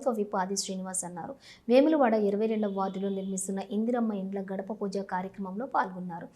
ప్రభుత్వ విప్ ఆది శ్రీనివాస్ అన్నారు. వేములవాడ ఇరవై రెండవ వార్డులో నిర్మిస్తున్న ఇందిరమ్మ ఇండ్ల గడప పూజ కార్యక్రమంలో పాల్గొన్నారు.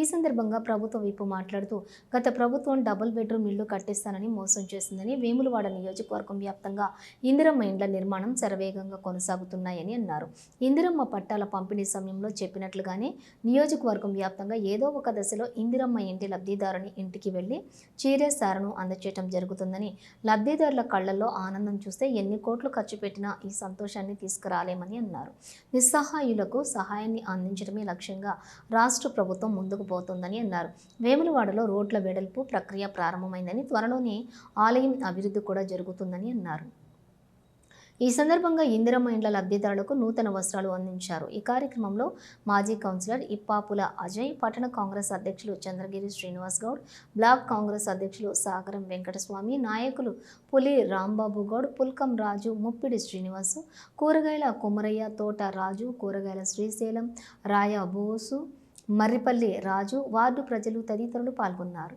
ఈ సందర్భంగా ప్రభుత్వ విప్ మాట్లాడుతూ గత ప్రభుత్వం డబుల్ బెడ్రూమ్ ఇల్లు కట్టిస్తానని మోసం చేసిందని వేములవాడ నియోజకవర్గం వ్యాప్తంగా ఇందిరమ్మ ఇండ్ల నిర్మాణం శరవేగంగా కొనసాగుతున్నాయని అన్నారు. ఇందిరమ్మ పట్టాల పంపిణీ సమయంలో చెప్పినట్లుగానే నియోజకవర్గం వ్యాప్తంగా ఏదో ఒక దశలో ఇందిరమ్మ ఇంటి లబ్ధిదారుని ఇంటికి వెళ్ళి చీరే సారను అందచేయటం జరుగుతుందని లబ్ధిదారుల కళ్ళలో ఆనందం చూస్తే ఎన్ని కోట్లు ఖర్చు పెట్టి పెట్టినా ఈ సంతోషాన్ని తీసుకురాలేమని అన్నారు. నిస్సహాయులకు సహాయాన్ని అందించడమే లక్ష్యంగా రాష్ట్ర ప్రభుత్వం ముందుకు పోతుందని అన్నారు. వేములవాడలో రోడ్ల వెడల్పు ప్రక్రియ ప్రారంభమైందని త్వరలోనే ఆలయం అభివృద్ధి కూడా జరుగుతుందని అన్నారు. ఈ సందర్భంగా ఇందిరమ్మ ఇండ్ల లబ్ధిదారులకు నూతన వస్త్రాలు అందించారు. ఈ కార్యక్రమంలో మాజీ కౌన్సిలర్ ఇప్పాపుల అజయ్ పట్టణ కాంగ్రెస్ అధ్యక్షులు చంద్రగిరి శ్రీనివాస్ గౌడ్ బ్లాక్ కాంగ్రెస్ అధ్యక్షులు సాగరం వెంకటస్వామి నాయకులు పులి రాంబాబు గౌడ్ పుల్కం రాజు ముప్పిడి శ్రీనివాసు కూరగాయల కుమరయ్య తోట రాజు కూరగాయల శ్రీశైలం రాయ బోసు మర్రిపల్లి రాజు వార్డు ప్రజలు తదితరులు పాల్గొన్నారు.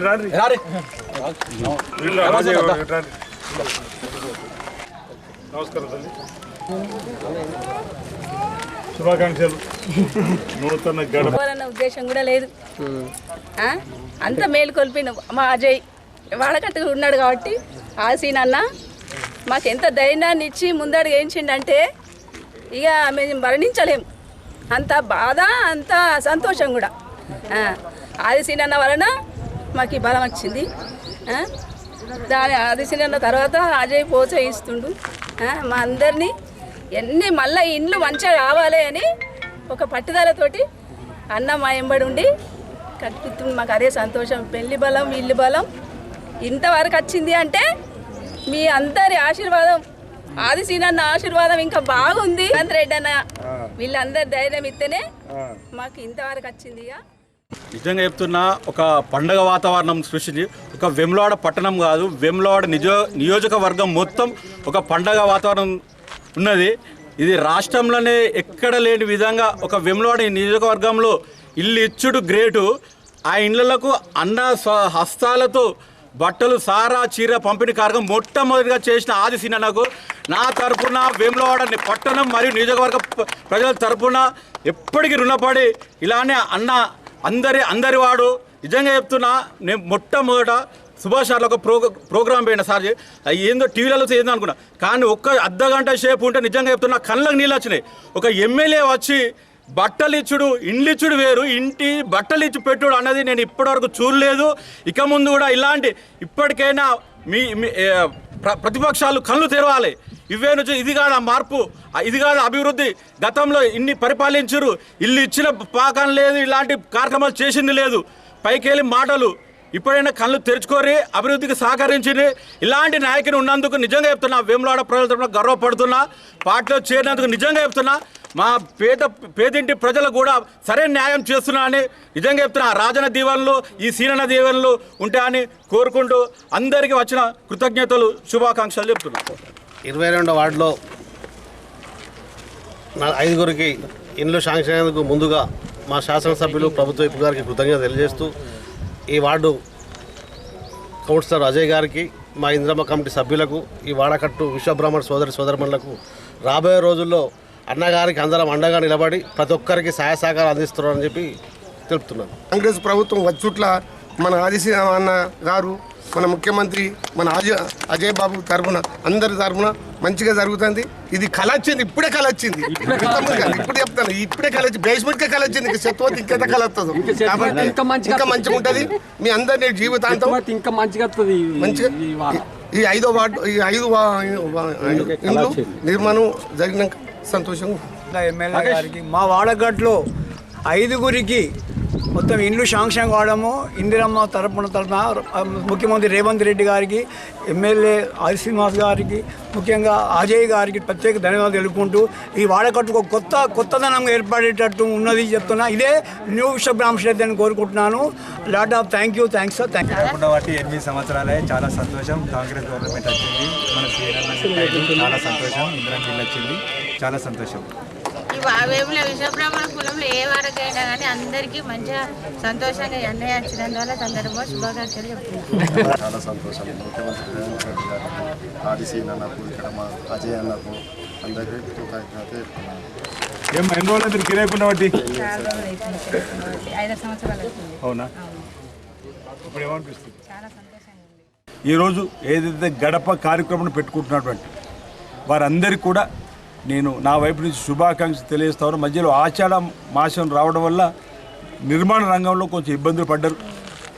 రాండి వీళ్ళు రాజే రాండి నమస్కారం తల్లి. శుభాకాంక్షలు. నూతన గడప పోవాలన్న ఉద్దేశం కూడా లేదు. ఆ? అంత మేలు కొల్పిన మా అజయ్. వాడకట్టు ఉన్నాడు కాబట్టి ఆ సీన్ అన్న మాకు ఎంత ధైర్యాన్ని ఇచ్చి ముందడు వేయించిండంటే ఇక మేము మరణించలేము అంత బాధ అంత సంతోషం కూడా. ఆదిశీనన్న ఆది వలన మాకు ఈ బలం వచ్చింది. దాని ఆది తర్వాత అజయ్ ప్రోత్సహిస్తుండు మా అందరినీ ఎన్ని మళ్ళీ ఇండ్లు మంచిగా కావాలి అని ఒక పట్టుదలతోటి అన్న మా ఎంబడి ఉండి కట్టిస్తుంది మాకు అదే సంతోషం. పెళ్ళి బలం ఇల్లు బలం. ఇంతవరకు వచ్చింది అంటే మీ అందరి ఆశీర్వాదం ఆది సీనన్న ఆశీర్వాదం ఇంకా బాగుంది. రేవంత్ రెడ్డి అన్న వీళ్ళందరి ధైర్యం ఇస్తేనే మాకు ఇంతవరకు వచ్చింది ఇక. నిజంగా చెప్తున్నా ఒక పండగ వాతావరణం సృష్టించి ఒక వెమ్లవాడ పట్టణం కాదు వెమ్లవాడ నిజో నియోజకవర్గం మొత్తం ఒక పండగ వాతావరణం ఉన్నది. ఇది రాష్ట్రంలోనే ఎక్కడ లేని విధంగా ఒక వెమ్లవాడ నియోజకవర్గంలో ఇల్లు ఇచ్చుడు గ్రేటు. ఆ ఇళ్ళకు అన్న హస్తాలతో బట్టలు సారా చీర పంపిణీ కార్యక్రమం మొట్టమొదటిగా చేసిన ఆది సిననకు నా తరపున వేములవాడ పట్టణం మరియు నియోజకవర్గ ప్రజల తరపున ఎప్పటికీ రుణపడి ఇలానే అన్న అందరి అందరి వాడు నిజంగా చెప్తున్నా నేను మొట్టమొదట సుభాష్ సార్లో ఒక ప్రోగ్రా ప్రోగ్రామ్ పోయిన సార్ ఏందో టీవీలలో ఏందో అనుకున్నా. కానీ ఒక్క అర్ధ గంట సేపు ఉంటే నిజంగా చెప్తున్నా కళ్ళకు నీళ్ళు వచ్చినాయి. ఒక ఎమ్మెల్యే వచ్చి బట్టలిచ్చుడు ఇండ్లిచ్చుడు వేరు. ఇంటి బట్టలిచ్చి పెట్టుడు అన్నది నేను ఇప్పటివరకు చూడలేదు. ఇక ముందు కూడా ఇలాంటి ఇప్పటికైనా మీ మీ, ప్ర- ప్రతిపక్షాలు కళ్ళు తెరవాలి. ఇవే నుంచి ఇది కాదు మార్పు ఇది కాదు అభివృద్ధి? గతంలో ఇన్ని పరిపాలించరు ఇల్లు ఇచ్చిన పాకం లేదు ఇలాంటి కార్యక్రమాలు చేసింది లేదు. పైకెళ్ళి మాటలు ఇప్పుడైనా కళ్ళు తెరుచుకోరి అభివృద్ధికి సహకరించింది ఇలాంటి నాయకుని ఉన్నందుకు నిజంగా చెప్తున్నా. వేములవాడ ప్రజల తరఫున గర్వపడుతున్నా. పార్టీలో చేరినందుకు నిజంగా చెప్తున్నా. మా పేద పేదింటి ప్రజలు కూడా సరైన న్యాయం చేస్తున్నా అని నిజంగా చెప్తున్నా. రాజన దీవెనలు ఈ సీనన దీవెనలు ఉంటాయని కోరుకుంటూ అందరికీ వచ్చిన కృతజ్ఞతలు శుభాకాంక్షలు చెప్తున్నా. ఇరవై రెండో వార్డులో ఐదుగురికి ఇండ్లు శాంక్షన్ ముందుగా మా శాసనసభ్యులు ప్రభుత్వ వైపు గారికి కృతజ్ఞత తెలియజేస్తూ ఈ వార్డు కౌన్సిలర్ అజయ్ గారికి మా ఇంద్రమ్మ కమిటీ సభ్యులకు ఈ వాడకట్టు విశ్వబ్రహ్మణ సోదరి సోదరిమణులకు రాబోయే రోజుల్లో అన్నగారికి అందరం అండగా నిలబడి ప్రతి ఒక్కరికి సహాయ సహకారాలు అందిస్తున్నారని చెప్పి తెలుపుతున్నాను. కాంగ్రెస్ ప్రభుత్వం వచ్చుట్ల మన ఆదిశీరామ అన్న గారు మన ముఖ్యమంత్రి మన అజయ్ అజయ్ బాబు తరఫున అందరి తరఫున మంచిగా జరుగుతుంది. ఇది కళ వచ్చింది ఇప్పుడే కళ వచ్చింది ఇప్పుడు చెప్తాను. ఇప్పుడే కళ వచ్చి బేస్మెంట్ కే కళ వచ్చింది ఇంకా ఇంకెంత కళ వస్తుంది కాబట్టి ఇంకా మంచిగా ఇంకా మంచిగా ఉంటది. మీ అందరినీ జీవితాంతం ఇంకా మంచిగా వస్తుంది ఈ- మంచిగా ఈ ఐదో వార్డు ఈ ఐదు ఇండ్లు నిర్మాణం జరిగినాక సంతోషంగా. ఎమ్మెల్యే గారికి మా వాడగట్లో ఐదుగురికి మొత్తం ఇండ్లు శాంక్షన్ కావడము ఇందిరమ్మ తరపున తరపున ముఖ్యమంత్రి రేవంత్ రెడ్డి గారికి ఎమ్మెల్యే ఆది శ్రీనివాస్ గారికి ముఖ్యంగా అజయ్ గారికి ప్రత్యేక ధన్యవాదాలు తెలుపుకుంటూ ఈ వాడకట్టుకు కొత్త కొత్తదనం ఏర్పడేటట్టు ఉన్నది చెప్తున్నా. ఇదే న్యూ విశ్వబ్రాహ్మణి అని కోరుకుంటున్నాను. Lot of thank you thanks sir thank you వాటి ఎనిమిది సంవత్సరాలే చాలా సంతోషం. కాంగ్రెస్ గవర్నమెంట్ వచ్చింది. మన చాలా సంతోషం. ఇందిరా వచ్చింది. చాలా సంతోషం. ఈ వేముల విశ్వబ్రహ్మణ కులంలో ఏ వరకైనా కానీ అందరికీ మంచిగా సంతోషంగా అన్నయ్య వచ్చినందువల్ల సందర్భంగా శుభాకాంక్షలు చెప్తున్నాను చాలా సంతోషం. ముఖ్యమంత్రి రేవంత్ రెడ్డి గారికి ఆదిశీన్ అన్నకు ఇక్కడ మా అజయ్ అన్నకు అందరికీ కృతజ్ఞత చెప్తున్నాను. ఏం ఎన్ని రోజులు కిరాయకుండా బట్టి అవునా. ఇప్పుడు ఏమనిపిస్తుంది? చాలా సంతోషంగా ఉంది. ఈరోజు ఏదైతే గడప కార్యక్రమం పెట్టుకుంటున్నటువంటి వారందరికీ కూడా నేను నా వైపు నుంచి శుభాకాంక్షలు తెలియజేస్తాను. మధ్యలో ఆషాఢ మాసం రావడం వల్ల నిర్మాణ రంగంలో కొంచెం ఇబ్బందులు పడ్డారు.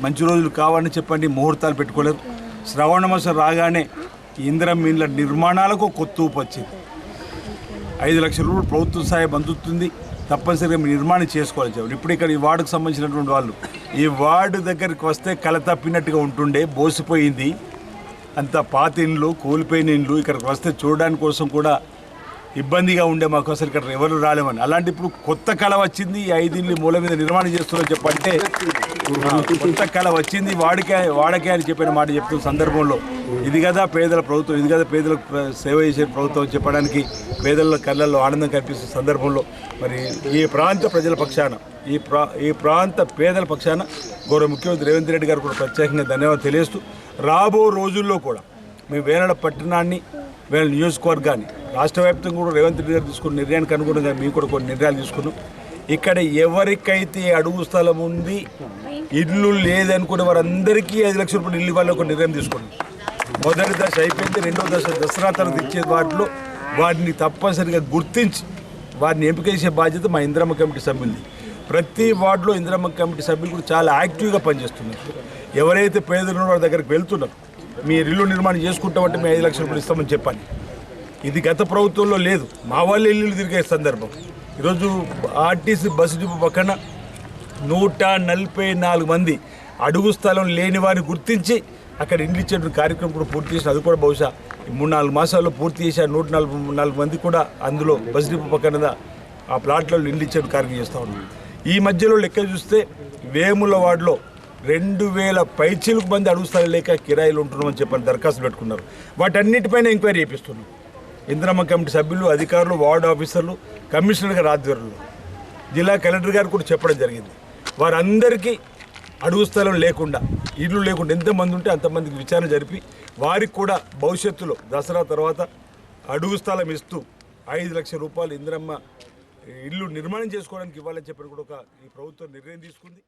మంచి రోజులు కావాలని చెప్పండి ముహూర్తాలు పెట్టుకోలేరు. శ్రవణ మాసం రాగానే ఇంద్రం ఇందిరం మీన్ల నిర్మాణాలకు కొత్త ఊపు వచ్చింది. ఐదు లక్షల రూపాయలు ప్రభుత్వ సహాయం అందుతుంది. తప్పనిసరిగా మీరు నిర్మాణం చేసుకోవాలి చెప్పండి. ఇప్పుడు ఇక్కడ ఈ వార్డుకు సంబంధించినటువంటి వాళ్ళు ఈ వార్డు దగ్గరికి వస్తే కల తప్పినట్టుగా ఉంటుండే బోసిపోయింది. అంత పాత ఇండ్లు కూలిపోయిన ఇండ్లు ఇక్కడికి వస్తే చూడడానికి కోసం కూడా ఇబ్బందిగా ఉండే మాకు అసలు ఇక్కడ ఎవరు రాలేమని. అలాంటి ఇప్పుడు కొత్త కళ వచ్చింది ఈ ఐదు మూల మీద నిర్మాణం చేస్తున్నారని చెప్పంటే కొత్త కళ వచ్చింది వాడికే వాడకే అని చెప్పిన మాట చెప్తున్న సందర్భంలో. ఇది కదా పేదల ప్రభుత్వం ఇది కదా పేదలకు సేవ చేసే ప్రభుత్వం చెప్పడానికి పేదల కళ్ళల్లో ఆనందం కనిపిస్తున్న సందర్భంలో మరి ఈ ప్రాంత ప్రజల పక్షాన ఈ ప్రా ఈ ప్రాంత పేదల పక్షాన గౌరవ ముఖ్యమంత్రి రేవంత్ రెడ్డి గారు కూడా ప్రత్యేకంగా ధన్యవాదాలు తెలియస్తూ రాబో రోజుల్లో కూడా మేము వేనాడ పట్టణాన్ని వీళ్ళ నియోజకవర్గాన్ని రాష్ట్ర వ్యాప్తంగా కూడా రేవంత్ రెడ్డి గారు తీసుకున్న నిర్ణయానికి అనుగుణంగా మేము కూడా కొన్ని నిర్ణయాలు తీసుకున్నాం. ఇక్కడ ఎవరికైతే అడుగు స్థలం ఉంది ఇల్లు లేదనుకునే వారందరికీ ఐదు లక్షల రూపాయలు ఇల్లు ఇవ్వాలని ఒక నిర్ణయం తీసుకున్నాం. మొదటి దశ అయిపోయింది రెండో దశ దసరా తర్వాత ఇచ్చే వాటిలో వాటిని తప్పనిసరిగా గుర్తించి వారిని ఎంపిక చేసే బాధ్యత మా ఇంద్రమ్మ కమిటీ సభ్యులది. ప్రతి వార్డులో ఇంద్రమ్మ కమిటీ సభ్యులు కూడా చాలా యాక్టివ్గా పనిచేస్తున్నారు. ఎవరైతే పేదలు ఉన్నారో వారి దగ్గరికి వెళ్తున్నారు. మీరు ఇల్లు నిర్మాణం చేసుకుంటామంటే మేము ఐదు లక్షలు రూపాయలు ఇస్తామని చెప్పాలి. ఇది గత ప్రభుత్వంలో లేదు. మా వాళ్ళు ఇల్లు తిరిగే సందర్భం. ఈరోజు ఆర్టీసీ బస్సు డిపో పక్కన నూట నలభై నాలుగు మంది అడుగు స్థలం లేని వారిని గుర్తించి అక్కడ ఇండ్లు ఇచ్చేటువంటి కార్యక్రమం కూడా పూర్తి చేసిన. అది కూడా బహుశా మూడు నాలుగు మాసాల్లో పూర్తి చేసి నూట నలభై నాలుగు మంది కూడా అందులో బస్ డిపో పక్కన ఆ ప్లాట్లలో ఇండ్లు ఇచ్చే కార్యక్రమం చేస్తూ ఉన్నాం. ఈ మధ్యలో లెక్క చూస్తే వేముల వార్డులో రెండు వేల పైచీలకు మంది అడుగు స్థలం లేక కిరాయిలు ఉంటున్నామని చెప్పని దరఖాస్తు పెట్టుకున్నారు. వాటన్నిటిపైన ఎంక్వైరీ చేపిస్తున్నాం. ఇంద్రమ్మ కమిటీ సభ్యులు అధికారులు వార్డు ఆఫీసర్లు కమిషనర్ గారి ఆధ్వర్యంలో. జిల్లా కలెక్టర్ గారు కూడా చెప్పడం జరిగింది. వారందరికీ అడుగు స్థలం లేకుండా ఇల్లు లేకుండా ఎంతమంది ఉంటే అంతమందికి విచారణ జరిపి వారికి కూడా భవిష్యత్తులో దసరా తర్వాత అడుగు స్థలం ఇస్తూ ఐదు లక్షల రూపాయలు ఇంద్రమ్మ ఇల్లు నిర్మాణం చేసుకోవడానికి ఇవ్వాలని చెప్పి కూడా ఒక ఈ ప్రభుత్వం నిర్ణయం తీసుకుంది.